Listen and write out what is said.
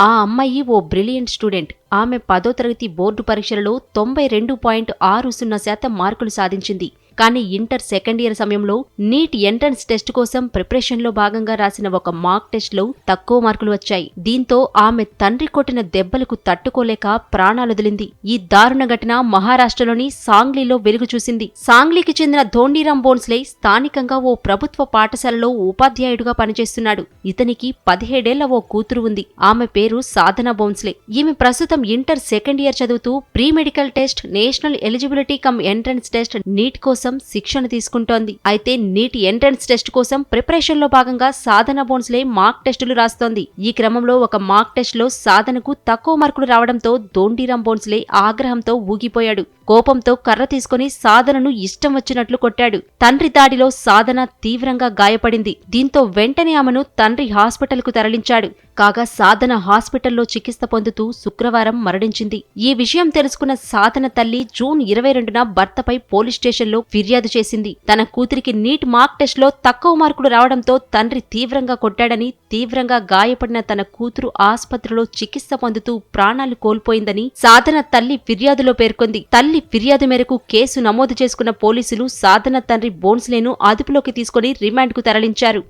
ఆ అమ్మాయి ఓ brilliant student. ఆమె పదో తరగతి బోర్డు పరీక్షలలో తొంభై రెండు పాయింట్ ఆరు సున్నా శాతం మార్కులు సాధించింది. కానీ ఇంటర్ సెకండ్ ఇయర్ సమయంలో నీట్ ఎంట్రన్స్ టెస్ట్ కోసం ప్రిపరేషన్లో భాగంగా రాసిన ఒక మాక్ టెస్ట్లో తక్కువ మార్కులు వచ్చాయి. దీంతో ఆమె తండ్రి కొట్టిన దెబ్బలకు తట్టుకోలేక ప్రాణాలొదిలింది ఈ దారుణ ఘటన మహారాష్ట్రలోని సాంగ్లీలో వెలుగు చూసింది సాంగ్లీకి చెందిన ధోండీరామ్ బోన్స్లే స్థానికంగా ఓ ప్రభుత్వ పాఠశాలలో ఉపాధ్యాయుడుగా పనిచేస్తున్నాడు. ఇతనికి పదిహేడేళ్ళ ఓ కూతురు ఉంది. ఆమె పేరు సాధన బోన్స్లే. ఈమె ప్రస్తుతం ఇంటర్ సెకండ్ ఇయర్ చదువుతూ pre medical test national eligibility cum entrance test NEET కోసం శిక్షణ తీసుకుంటోంది. అయితే నీట్ ఎంట్రన్స్ టెస్ట్ కోసం ప్రిపరేషన్లో భాగంగా సాధన బోన్స్లే మాక్ టెస్టులు రాస్తోంది. ఈ క్రమంలో ఒక మాక్ టెస్ట్లో సాధనకు తక్కువ మార్కులు రావడంతో దోండీరామ్ బోన్స్లే ఆగ్రహంతో ఊగిపోయాడు. కోపంతో కర్ర తీసుకుని సాధనను ఇష్టం వచ్చినట్లు కొట్టాడు. తండ్రి దాడిలో సాధన తీవ్రంగా గాయపడింది. దీంతో వెంటనే ఆమెను తండ్రి హాస్పిటల్కు తరలించాడు. కాగా సాధన హాస్పిటల్లో చికిత్స పొందుతూ శుక్రవారం మరణించింది. ఈ విషయం తెలుసుకున్న సాధన తల్లి జూన్ ఇరవై రెండున భర్తపై పోలీస్ స్టేషన్లో ఫిర్యాదు చేసింది. తన కూతురికి నీట్ మార్క్ టెస్ట్లో తక్కువ మార్కులు రావడంతో తండ్రి తీవ్రంగా కొట్టాడని తీవ్రంగా గాయపడిన తన కూతురు ఆసుపత్రిలో చికిత్స పొందుతూ ప్రాణాలు కోల్పోయిందని సాధన తల్లి ఫిర్యాదులో పేర్కొంది. తల్లి ఫిర్యాదు మేరకు కేసు నమోదు చేసుకున్న పోలీసులు సాధన తండ్రి బోన్స్లేను అదుపులోకి తీసుకుని రిమాండ్కు తరలించారు.